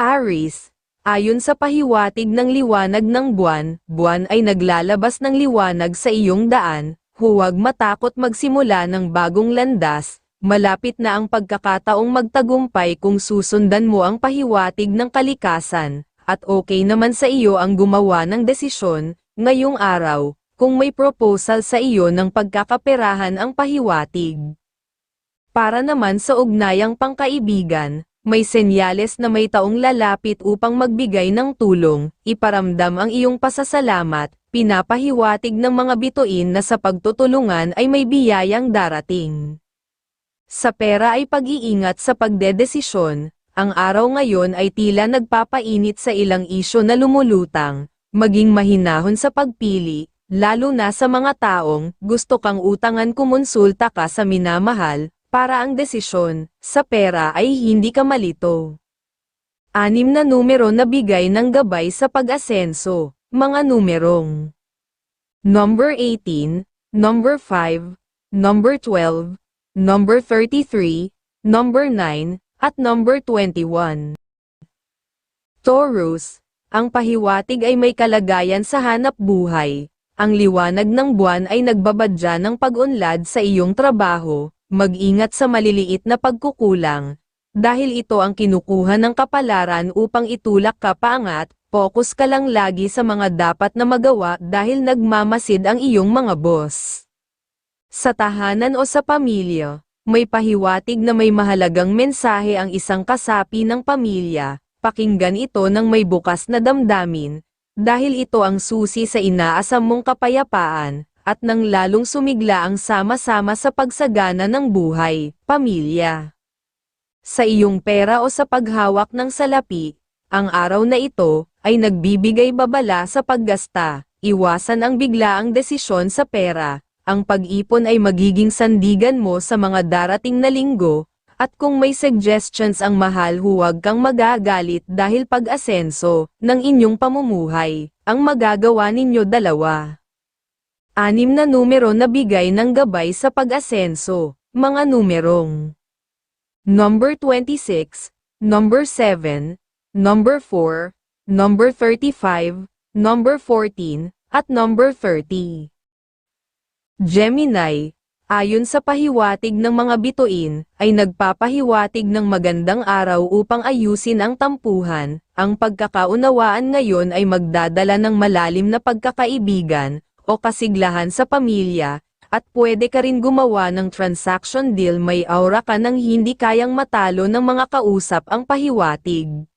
Aris, ayon sa pahiwatig ng liwanag ng buwan, buwan ay naglalabas ng liwanag sa iyong daan, huwag matakot magsimula ng bagong landas, malapit na ang pagkakataong magtagumpay kung susundan mo ang pahiwatig ng kalikasan, at okay naman sa iyo ang gumawa ng desisyon, ngayong araw, kung may proposal sa iyo ng pagkakaperahan ang pahiwatig. Para naman sa ugnayang pangkaibigan, may senyales na may taong lalapit upang magbigay ng tulong, iparamdam ang iyong pasasalamat, pinapahiwatig ng mga bituin na sa pagtutulungan ay may biyayang darating. Sa pera ay pag-iingat sa pagdedesisyon, ang araw ngayon ay tila nagpapainit sa ilang isyo na lumulutang, maging mahinahon sa pagpili, lalo na sa mga taong gusto kang utangan kumonsulta ka sa minamahal, para ang desisyon sa pera ay hindi ka malito. Anim na numero na bigay ng gabay sa pag-asenso, mga numerong Number 18, Number 5, Number 12, Number 33, Number 9, at Number 21. Taurus, ang pahiwatig ay may kalagayan sa hanap buhay. Ang liwanag ng buwan ay nagbabadya ng pag-unlad sa iyong trabaho, mag-ingat sa maliliit na pagkukulang. Dahil ito ang kinukuha ng kapalaran upang itulak ka paangat, focus ka lang lagi sa mga dapat na magawa dahil nagmamasid ang iyong mga boss. Sa tahanan o sa pamilya, may pahiwatig na may mahalagang mensahe ang isang kasapi ng pamilya, pakinggan ito ng may bukas na damdamin, dahil ito ang susi sa inaasam mong kapayapaan, at nang lalong sumigla ang sama-sama sa pagsagana ng buhay, pamilya. Sa iyong pera o sa paghawak ng salapi, ang araw na ito, ay nagbibigay babala sa paggasta, iwasan ang biglaang desisyon sa pera, ang pag-ipon ay magiging sandigan mo sa mga darating na linggo, at kung may suggestions ang mahal huwag kang magagalit dahil pag-asenso ng inyong pamumuhay, ang magagawa ninyo dalawa. Anim na numero na bigay ng gabay sa pag-asenso, mga numerong Number 26, Number 7, Number 4, Number 35, Number 14, at Number 30. Gemini, ayon sa pahiwatig ng mga bituin, ay nagpapahiwatig ng magandang araw upang ayusin ang tampuhan, ang pagkakaunawaan ngayon ay magdadala ng malalim na pagkakaibigan, o kasiglahan sa pamilya, at pwede ka rin gumawa ng transaction deal may aura ka ng hindi kayang matalo ng mga kausap ang pahiwatig.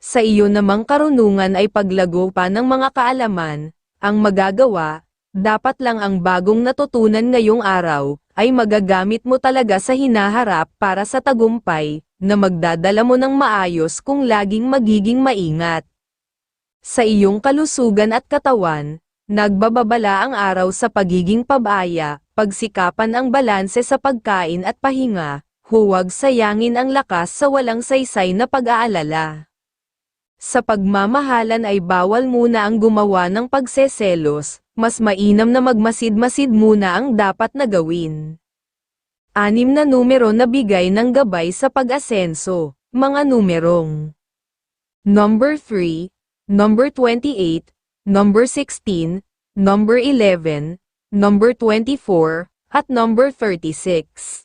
Sa iyo namang karunungan ay paglago pa ng mga kaalaman, ang magagawa, dapat lang ang bagong natutunan ngayong araw, ay magagamit mo talaga sa hinaharap para sa tagumpay, na magdadala mo ng maayos kung laging magiging maingat. Sa iyong kalusugan at katawan, nagbababala ang araw sa pagiging pabaya, pagsikapan ang balanse sa pagkain at pahinga, huwag sayangin ang lakas sa walang saysay na pag-aalala. Sa pagmamahalan ay bawal muna ang gumawa ng pagseselos, mas mainam na magmasid-masid muna ang dapat na gawin. Anim na numero na bigay ng gabay sa pag-asenso, mga numerong Number 3, Number 28, Number 16, Number 11, Number 24, at Number 36.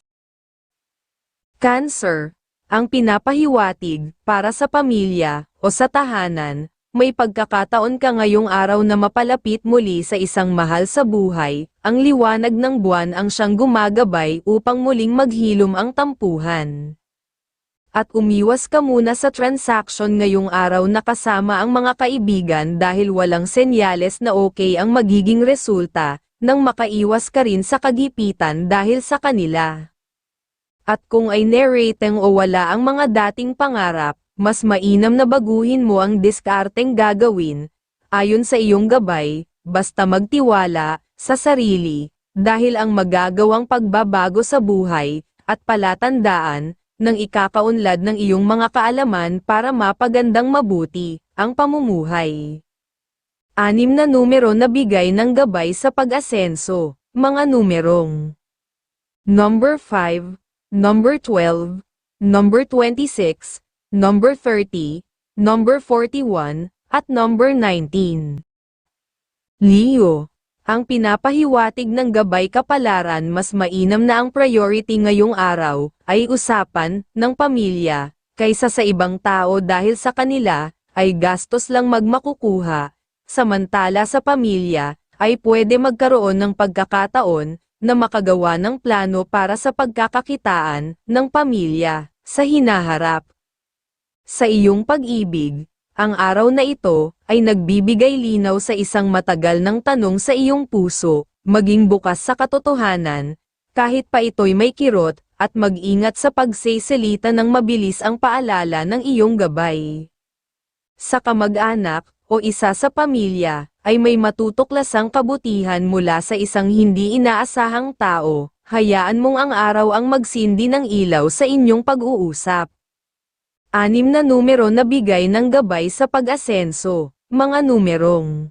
Cancer, ang pinapahiwatig para sa pamilya o sa tahanan, may pagkakataon ka ngayong araw na mapalapit muli sa isang mahal sa buhay, ang liwanag ng buwan ang siyang gumagabay upang muling maghilom ang tampuhan. At umiwas ka muna sa transaction ngayong araw na kasama ang mga kaibigan dahil walang senyales na okay ang magiging resulta, nang makaiwas ka rin sa kagipitan dahil sa kanila. At kung ay narrating o wala ang mga dating pangarap, mas mainam na baguhin mo ang diskarteng gagawin, ayon sa iyong gabay, basta magtiwala, sa sarili, dahil ang magagawang pagbabago sa buhay, at palatandaan, ng ikakaunlad ng iyong mga kaalaman para mapagandang mabuti, ang pamumuhay. Anim na numero na bigay ng gabay sa pag-asenso, mga numerong Number 5, Number 12, Number 26, Number 30, number 41, at number 19. Leo, ang pinapahiwatig ng gabay kapalaran mas mainam na ang priority ngayong araw, ay usapan, ng pamilya, kaysa sa ibang tao dahil sa kanila, ay gastos lang magmakukuha, samantala sa pamilya, ay pwede magkaroon ng pagkakataon, na makagawa ng plano para sa pagkakakitaan, ng pamilya, sa hinaharap. Sa iyong pag-ibig, ang araw na ito, ay nagbibigay linaw sa isang matagal ng tanong sa iyong puso, maging bukas sa katotohanan, kahit pa ito'y may kirot, at mag-ingat sa pagsisilita ng mabilis ang paalala ng iyong gabay. Sa kamag-anak, o isa sa pamilya, ay may matutuklasang kabutihan mula sa isang hindi inaasahang tao, hayaan mong ang araw ang magsindi ng ilaw sa inyong pag-uusap. Anim na numero na bigay ng gabay sa pag-asenso, mga numerong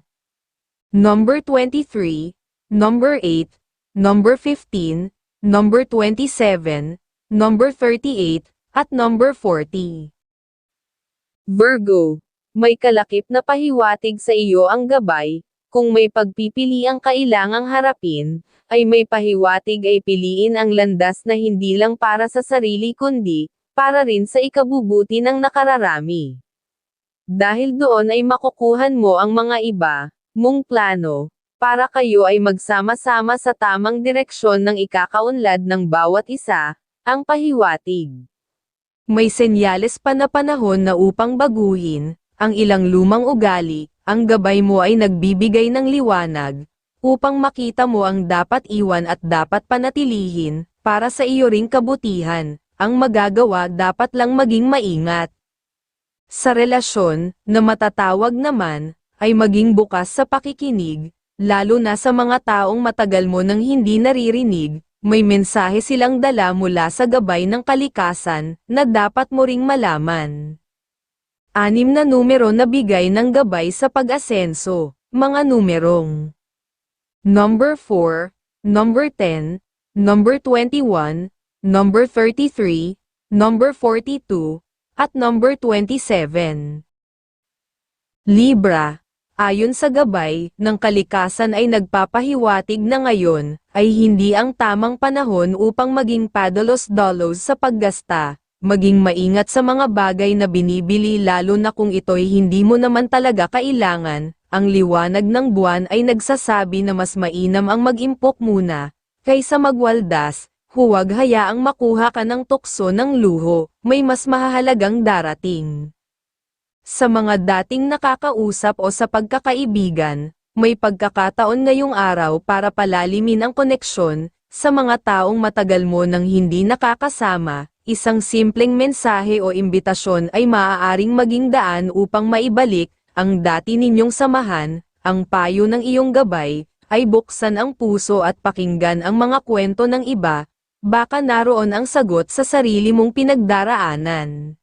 Number 23, Number 8, Number 15, Number 27, Number 38, at Number 40. Virgo, may kalakip na pahiwatig sa iyo ang gabay, kung may pagpipili ang kailangang harapin, ay may pahiwatig ay piliin ang landas na hindi lang para sa sarili kundi, para rin sa ikabubuti ng nakararami. Dahil doon ay makukuhan mo ang mga iba, mong plano, para kayo ay magsama-sama sa tamang direksyon ng ikakaunlad ng bawat isa, ang pahiwatig. May senyales pa na panahon na upang baguhin, ang ilang lumang ugali, ang gabay mo ay nagbibigay ng liwanag, upang makita mo ang dapat iwan at dapat panatilihin, para sa iyo ring kabutihan, ang magagawa dapat lang maging maingat. Sa relasyon, na matatawag naman, ay maging bukas sa pakikinig, lalo na sa mga taong matagal mo nang hindi naririnig, may mensahe silang dala mula sa gabay ng kalikasan, na dapat mo ring malaman. Anim na numero na bigay ng gabay sa pag-asenso, mga numerong Number 4, Number 10, Number 21, Number 33, Number 42, at Number 27. Libra, ayon sa gabay ng kalikasan ay nagpapahiwatig na ngayon ay hindi ang tamang panahon upang maging padalos-dalos sa paggasta, maging maingat sa mga bagay na binibili lalo na kung ito'y hindi mo naman talaga kailangan, ang liwanag ng buwan ay nagsasabi na mas mainam ang mag-impok muna, kaysa magwaldas, huwag hayaang makuha ka ng tukso ng luho, may mas mahahalagang darating. Sa mga dating nakakausap o sa pagkakaibigan, may pagkakataon ngayong araw para palalimin ang koneksyon, sa mga taong matagal mo nang hindi nakakasama, isang simpleng mensahe o imbitasyon ay maaaring maging daan upang maibalik, ang dati ninyong samahan, ang payo ng iyong gabay, ay buksan ang puso at pakinggan ang mga kwento ng iba, baka naroon ang sagot sa sarili mong pinagdaraanan.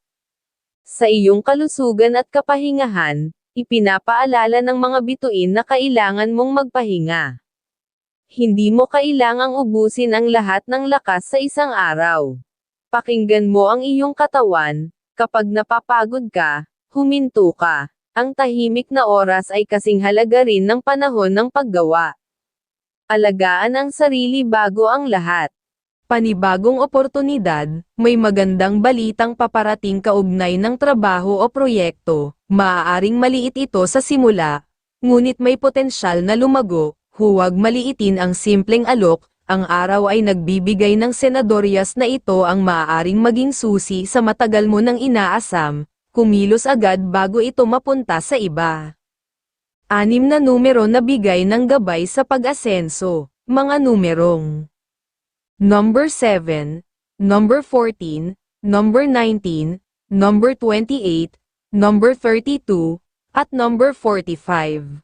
Sa iyong kalusugan at kapahingahan, ipinapaalala ng mga bituin na kailangan mong magpahinga. Hindi mo kailangang ubusin ang lahat ng lakas sa isang araw. Pakinggan mo ang iyong katawan, kapag napapagod ka, huminto ka. Ang tahimik na oras ay kasing halaga rin ng panahon ng paggawa. Alagaan ang sarili bago ang lahat panibagong oportunidad, may magandang balitang paparating kaugnay ng trabaho o proyekto, maaaring maliit ito sa simula, ngunit may potensyal na lumago, huwag maliitin ang simpleng alok, ang araw ay nagbibigay ng senadoryas na ito ang maaaring maging susi sa matagal mo nang inaasam, kumilos agad bago ito mapunta sa iba. Anim na numero na bigay ng gabay sa pag-asenso, mga numerong number 7, number 14, number 19, number 28, number 32, at number 45.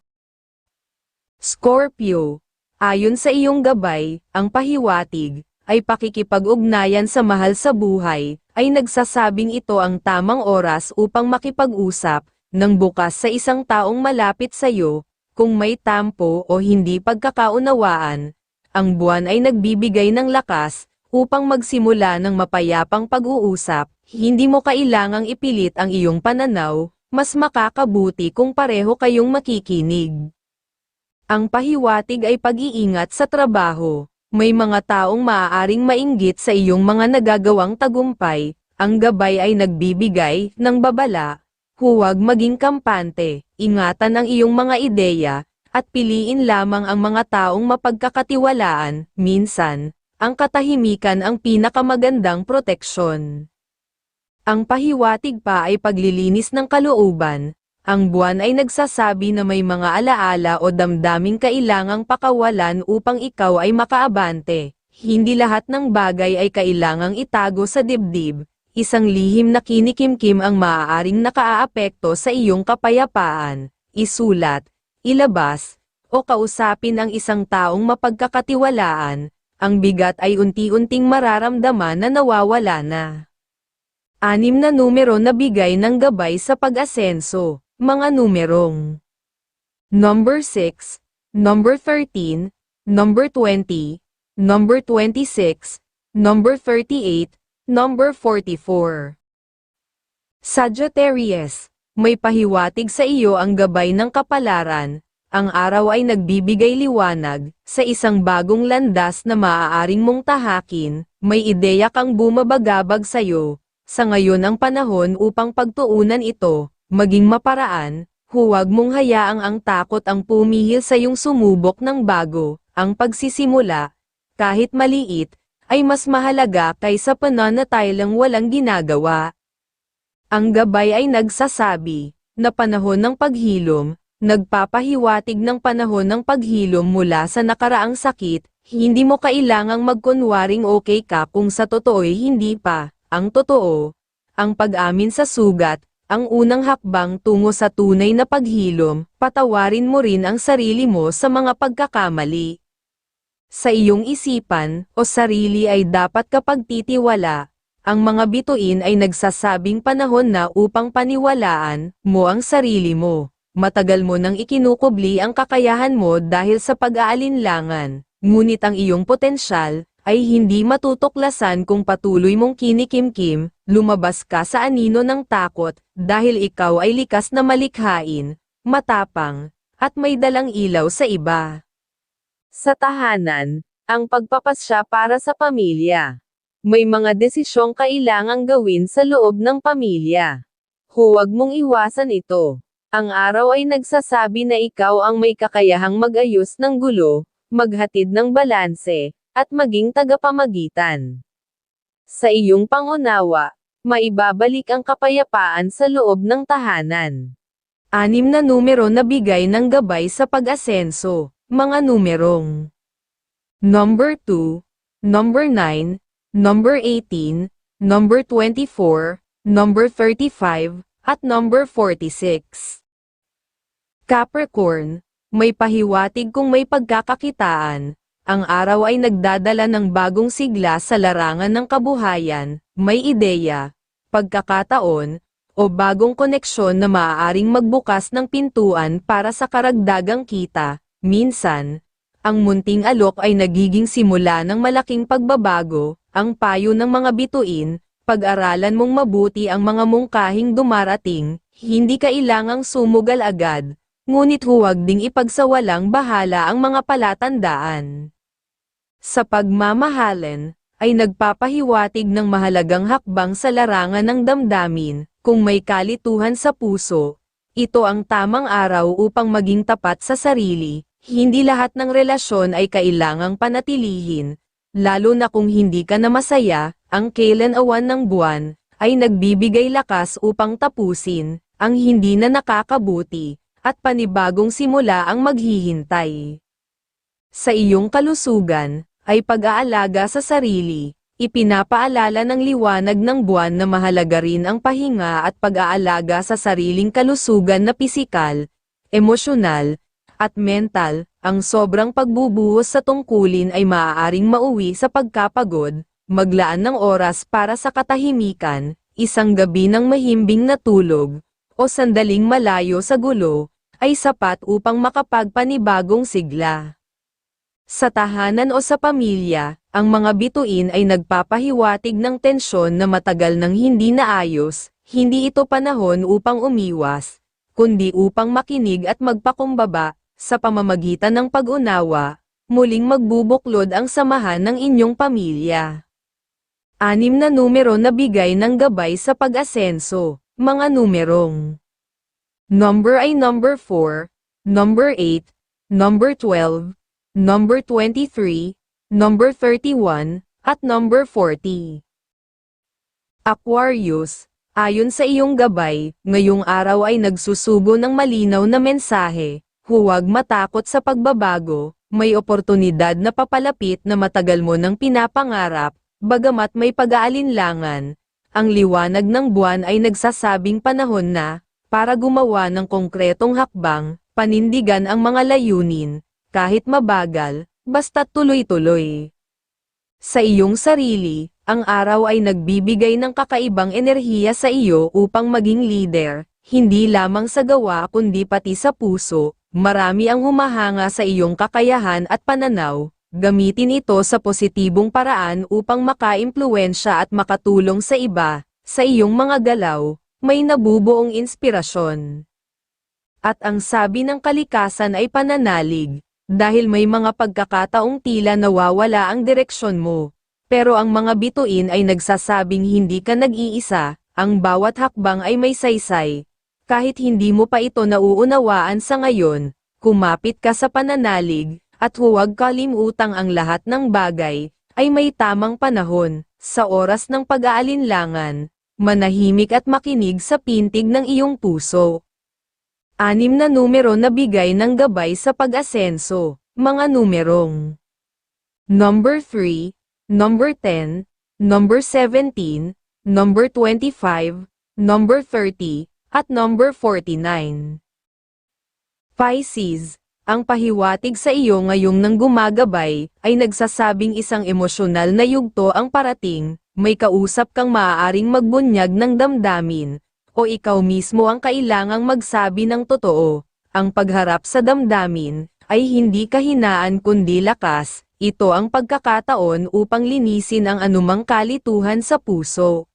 Scorpio, ayon sa iyong gabay, ang pahiwatig, ay pakikipag-ugnayan sa mahal sa buhay, ay nagsasabing ito ang tamang oras upang makipag-usap, ng bukas sa isang taong malapit sa iyo, kung may tampo o hindi pagkakaunawaan, ang buwan ay nagbibigay ng lakas, upang magsimula ng mapayapang pag-uusap, hindi mo kailangang ipilit ang iyong pananaw, mas makakabuti kung pareho kayong makikinig. Ang pahiwatig ay pag-iingat sa trabaho. May mga taong maaaring mainggit sa iyong mga nagagawang tagumpay, ang gabay ay nagbibigay ng babala. Huwag maging kampante, ingatan ang iyong mga ideya, at piliin lamang ang mga taong mapagkakatiwalaan, minsan, ang katahimikan ang pinakamagandang proteksyon. Ang pahiwatig pa ay paglilinis ng kalooban. Ang buwan ay nagsasabi na may mga alaala o damdaming kailangang pakawalan upang ikaw ay makaabante. Hindi lahat ng bagay ay kailangang itago sa dibdib. Isang lihim na kinikimkim ang maaaring nakaaapekto sa iyong kapayapaan. Isulat, ilabas, o kausapin ang isang taong mapagkakatiwalaan. Ang bigat ay unti-unting mararamdaman na nawawala na. Anim na numero na bigay ng gabay sa pag-asenso, mga numerong Number 6, Number 13, Number 20, Number 26, Number 38, Number 44. Sagittarius, may pahiwatig sa iyo ang gabay ng kapalaran, ang araw ay nagbibigay liwanag, sa isang bagong landas na maaaring mong tahakin, may ideya kang bumabagabag sa'yo, sa ngayon ang panahon upang pagtuunan ito, maging maparaan, huwag mong hayaang ang takot ang pumihil sa iyong sumubok ng bago, ang pagsisimula, kahit maliit, ay mas mahalaga kaysa pananatilang walang ginagawa. Ang gabay ay nagsasabi, na panahon ng paghilom, nagpapahiwatig ng panahon ng paghilom mula sa nakaraang sakit, hindi mo kailangang magkunwaring okay ka kung sa totoo'y hindi pa. Ang totoo, ang pag-amin sa sugat, ang unang hakbang tungo sa tunay na paghilom, patawarin mo rin ang sarili mo sa mga pagkakamali. Sa iyong isipan o sarili ay dapat kapag titiwala, ang mga bituin ay nagsasabing panahon na upang paniwalaan mo ang sarili mo. Matagal mo nang ikinukubli ang kakayahan mo dahil sa pag-aalinlangan, ngunit ang iyong potensyal, ay hindi matutuklasan kung patuloy mong kinikimkim, lumabas ka sa anino ng takot, dahil ikaw ay likas na malikhain, matapang, at may dalang ilaw sa iba. Sa tahanan, ang pagpapasya para sa pamilya. May mga desisyong kailangang gawin sa loob ng pamilya. Huwag mong iwasan ito. Ang araw ay nagsasabi na ikaw ang may kakayahang mag-ayos ng gulo, maghatid ng balanse, at maging tagapamagitan. Sa iyong pangunawa, maibabalik ang kapayapaan sa loob ng tahanan. Anim na numero na bigay ng gabay sa pag-asenso, mga numerong Number 2, Number 9, Number 18, Number 24, Number 35, at Number 46. Capricorn, may pahiwatig kung may pagkakakitaan, ang araw ay nagdadala ng bagong sigla sa larangan ng kabuhayan, may ideya, pagkakataon, o bagong koneksyon na maaaring magbukas ng pintuan para sa karagdagang kita. Minsan, ang munting alok ay nagiging simula ng malaking pagbabago, ang payo ng mga bituin, pag-aralan mong mabuti ang mga mungkahing dumarating, hindi kailangang sumugal agad, ngunit huwag ding ipagsawalang bahala ang mga palatandaan sa pagmamahalan, ay nagpapahiwatig ng mahalagang hakbang sa larangan ng damdamin, kung may kalituhan sa puso. Ito ang tamang araw upang maging tapat sa sarili, hindi lahat ng relasyon ay kailangang panatilihin, lalo na kung hindi ka na masaya, ang kailan awan ng buwan, ay nagbibigay lakas upang tapusin, ang hindi na nakakabuti, at panibagong simula ang maghihintay. Sa iyong kalusugan, ay pag-aalaga sa sarili, ipinapaalala ng liwanag ng buwan na mahalaga rin ang pahinga at pag-aalaga sa sariling kalusugan na pisikal, emosyonal, at mental, ang sobrang pagbubuhos sa tungkulin ay maaaring mauwi sa pagkapagod, maglaan ng oras para sa katahimikan, isang gabi ng mahimbing na tulog, o sandaling malayo sa gulo, ay sapat upang makapagpanibagong sigla. Sa tahanan o sa pamilya, ang mga bituin ay nagpapahiwatig ng tensyon na matagal nang hindi naayos, hindi ito panahon upang umiwas, kundi upang makinig at magpakumbaba, sa pamamagitan ng pag-unawa, muling magbubuklod ang samahan ng inyong pamilya. Anim na numero na bigay ng gabay sa pag-asenso, mga numerong. Number ay number 4, number 8, number 12, number 23, number 31, at number 40. Aquarius, ayon sa iyong gabay, ngayong araw ay nagsusugo ng malinaw na mensahe, huwag matakot sa pagbabago, may oportunidad na papalapit na matagal mo nang pinapangarap, bagamat may pag-aalinlangan. Ang liwanag ng buwan ay nagsasabing panahon na, para gumawa ng konkretong hakbang, panindigan ang mga layunin, kahit mabagal, basta tuloy-tuloy. Sa iyong sarili, ang araw ay nagbibigay ng kakaibang enerhiya sa iyo upang maging leader, hindi lamang sa gawa kundi pati sa puso, marami ang humahanga sa iyong kakayahan at pananaw, gamitin ito sa positibong paraan upang makaimpluwensya at makatulong sa iba, sa iyong mga galaw, may nabubuong inspirasyon. At ang sabi ng kalikasan ay pananalig, dahil may mga pagkakataong tila nawawala ang direksyon mo. Pero ang mga bituin ay nagsasabing hindi ka nag-iisa, ang bawat hakbang ay may saysay. Kahit hindi mo pa ito nauunawaan sa ngayon, kumapit ka sa pananalig, at huwag kalimutang ang lahat ng bagay, ay may tamang panahon, sa oras ng pag-aalinlangan, manahimik at makinig sa pintig ng iyong puso. Anim na numero na bigay ng gabay sa pag-asenso, mga numerong. Number 3, number 10, number 17, number 25, number 30, at number 49. Pisces, ang pahiwatig sa iyo ngayong nang gumagabay, ay nagsasabing isang emosyonal na yugto ang parating, may kausap kang maaaring magbunyag ng damdamin, o ikaw mismo ang kailangang magsabi ng totoo. Ang pagharap sa damdamin, ay hindi kahinaan kundi lakas, ito ang pagkakataon upang linisin ang anumang kalituhan sa puso.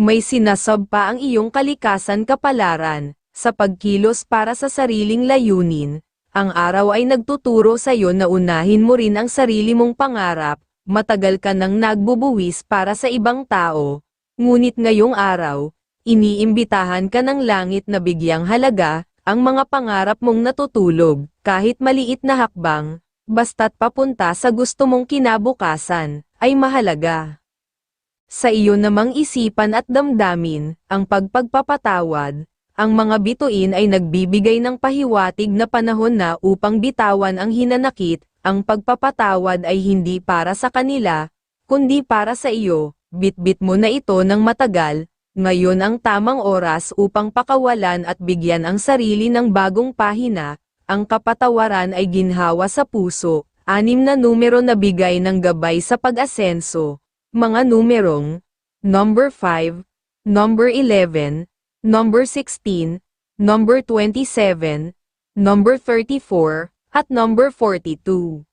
May sinasab pa ang iyong kalikasan kapalaran, sa pagkilos para sa sariling layunin, ang araw ay nagtuturo sa iyo na unahin mo rin ang sarili mong pangarap, matagal ka nang nagbubuwis para sa ibang tao, ngunit ngayong araw, iniimbitahan ka ng langit na bigyang halaga, ang mga pangarap mong natutulog, kahit maliit na hakbang, basta't papunta sa gusto mong kinabukasan, ay mahalaga. Sa iyo namang isipan at damdamin, ang pagpagpapatawad, ang mga bituin ay nagbibigay ng pahiwatig na panahon na upang bitawan ang hinanakit, ang pagpapatawad ay hindi para sa kanila, kundi para sa iyo, bitbit mo na ito ng matagal, ngayon ang tamang oras upang pakawalan at bigyan ang sarili ng bagong pahina, ang kapatawaran ay ginhawa sa puso, anim na numero na bigay ng gabay sa pag-asenso, mga numerong, number 5, number 11, number 16, number 27, number 34, at number 42.